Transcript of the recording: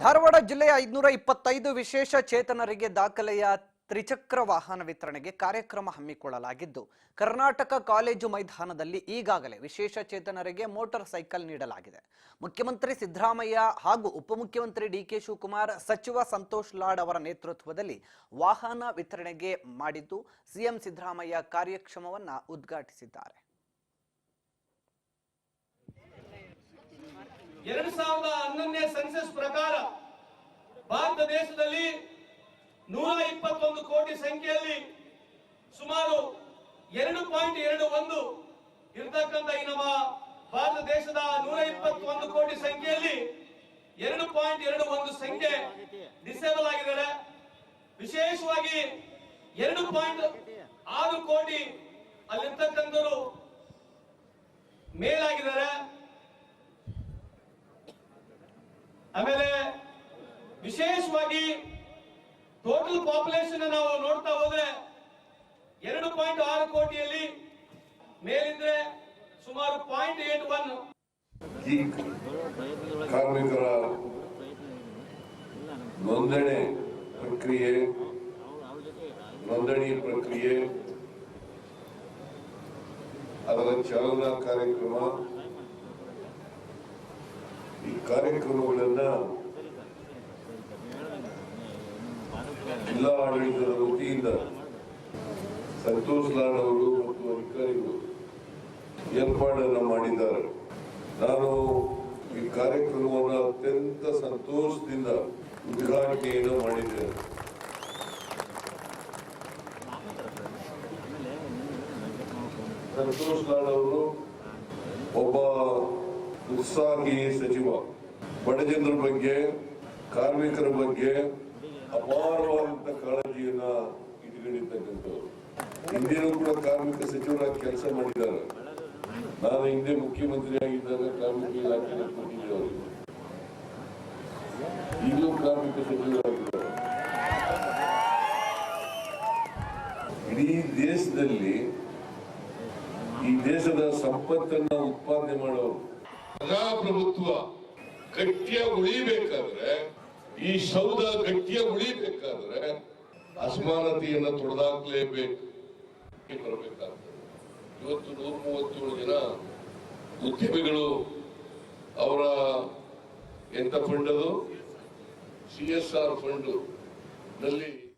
ಧಾರವಾಡ ಜಿಲ್ಲೆಯ ಐದುನೂರ ಇಪ್ಪತ್ತೈದು ವಿಶೇಷ ಚೇತನರಿಗೆ ದಾಖಲೆಯ ತ್ರಿಚಕ್ರ ವಾಹನ ವಿತರಣೆಗೆ ಕಾರ್ಯಕ್ರಮ ಹಮ್ಮಿಕೊಳ್ಳಲಾಗಿದ್ದು, ಕರ್ನಾಟಕ ಕಾಲೇಜು ಮೈದಾನದಲ್ಲಿ ಈಗಾಗಲೇ ವಿಶೇಷ ಚೇತನರಿಗೆ ಮೋಟಾರ್ ಸೈಕಲ್ ನೀಡಲಾಗಿದೆ. ಮುಖ್ಯಮಂತ್ರಿ ಸಿದ್ದರಾಮಯ್ಯ ಹಾಗೂ ಉಪಮುಖ್ಯಮಂತ್ರಿ ಡಿಕೆ ಶಿವಕುಮಾರ್, ಸಚಿವ ಸಂತೋಷ್ ಲಾಡ್ ಅವರ ನೇತೃತ್ವದಲ್ಲಿ ವಾಹನ ವಿತರಣೆಗೆ ಮಾಡಿದ್ದು, ಸಿಎಂ ಸಿದ್ದರಾಮಯ್ಯ ಕಾರ್ಯಕ್ರಮವನ್ನ ಉದ್ಘಾಟಿಸಿದ್ದಾರೆ. ಎರಡು ಸಾವಿರದ ಹನ್ನೊಂದನೇ ಸೆನ್ಸಸ್ ಪ್ರಕಾರ ಭಾರತ ದೇಶದಲ್ಲಿ ನೂರ ಇಪ್ಪತ್ತೊಂದು ಕೋಟಿ ಸಂಖ್ಯೆಯಲ್ಲಿ ಸುಮಾರು ಎರಡು ಪಾಯಿಂಟ್ ಎರಡು ಒಂದು ಇರತಕ್ಕಂತ ಈ ನಮ್ಮ ಭಾರತ ದೇಶದ ನೂರ ಇಪ್ಪತ್ತೊಂದು ಕೋಟಿ ಸಂಖ್ಯೆಯಲ್ಲಿ ಎರಡು ಪಾಯಿಂಟ್ ಎರಡು ಒಂದು ಸಂಖ್ಯೆ ಡಿಸೇಬಲ್ ಆಗಿದ್ದಾರೆ ವಿಶೇಷವಾಗಿ ಎರಡು ಪಾಯಿಂಟ್ ಆರು ಕೋಟಿ ಅಲ್ಲಿರ್ತಕ್ಕಂಥವರು ಮೇಲಾಗಿದ್ದಾರೆ. ಆಮೇಲೆ ವಿಶೇಷವಾಗಿ ಟೋಟಲ್ ಪಾಪ್ಯುಲೇಷನ್ ನಾವು ನೋಡ್ತಾ ಹೋದ್ರೆ ಎರಡು ಪಾಯಿಂಟ್ ಆರು ಕೋಟಿಯಲ್ಲಿ ಮೇಲಿದ್ರೆ ಸುಮಾರು ಪಾಯಿಂಟ್ ಏಟ್ ಒನ್ ಈ ಕಾರ್ಮಿಕರ ನೋಂದಣಿ ಪ್ರಕ್ರಿಯೆ ನೋಂದಣಿ ಪ್ರಕ್ರಿಯೆ, ಅದರ ಚಾಲನಾ ಕಾರ್ಯಕ್ರಮ ಕಾರ್ಯಕ್ರಮಗಳನ್ನ ಜಿಲ್ಲಾ ಆಡಳಿತದ ವತಿಯಿಂದ ಸಂತೋಷ್ ಲಾಡ್ ಅವರು ಮತ್ತು ಅಧಿಕಾರಿಗಳು ಏರ್ಪಾಡನ್ನು ಮಾಡಿದ್ದಾರೆ. ನಾನು ಈ ಕಾರ್ಯಕ್ರಮವನ್ನು ಅತ್ಯಂತ ಸಂತೋಷದಿಂದ ಉದ್ಘಾಟನೆಯನ್ನು ಮಾಡಿದ್ದೇನೆ. ಸಂತೋಷ್ ಲಾಡ್ ಅವರು ಒಬ್ಬ ಉತ್ಸಾಹಿ ಸಚಿವ. ಬಡಜನರ ಬಗ್ಗೆ, ಕಾರ್ಮಿಕರ ಬಗ್ಗೆ ಅಪಾರವಾದಂತ ಕಾಳಜಿಯನ್ನ ಇಟ್ಕೊಂಡಿರ್ತಕ್ಕಂಥವ್ರು. ಹಿಂದಿನೂ ಕೂಡ ಕಾರ್ಮಿಕ ಸಚಿವರಾಗಿ ಕೆಲಸ ಮಾಡಿದ್ದಾರೆ. ನಾನು ಹಿಂದೆ ಮುಖ್ಯಮಂತ್ರಿ ಆಗಿದ್ದಾಗ ಕಾರ್ಮಿಕ ಇಲಾಖೆ ಕೊಟ್ಟಿದ್ದೇವರು ಈಗಲೂ ಕಾರ್ಮಿಕ ಸಚಿವರಾಗಿದ್ದಾರೆ. ಇಡೀ ದೇಶದಲ್ಲಿ ಈ ದೇಶದ ಸಂಪತ್ತನ್ನ ಉತ್ಪಾದನೆ ಮಾಡೋರು ಪ್ರಜಾಪ್ರಭುತ್ವ ಗಟ್ಟಿಯ ಉಳಿಬೇಕಾದ್ರೆ, ಈ ಸೌಧ ಗಟ್ಟಿಯ ಉಳಿಬೇಕಾದ್ರೆ ಅಸಮಾನತೆಯನ್ನ ತೊಡೆದಾಕ್ಲೇಬೇಕು. ಬರಬೇಕಾಗ್ತದೆ. ಇವತ್ತು ನೂರ ಮೂವತ್ತೇಳು ಜನ ಉದ್ಯಮಿಗಳು ಅವರ ಎಂತ ಫಂಡ್ ಅದು? C S R ಫಂಡ್ನಲ್ಲಿ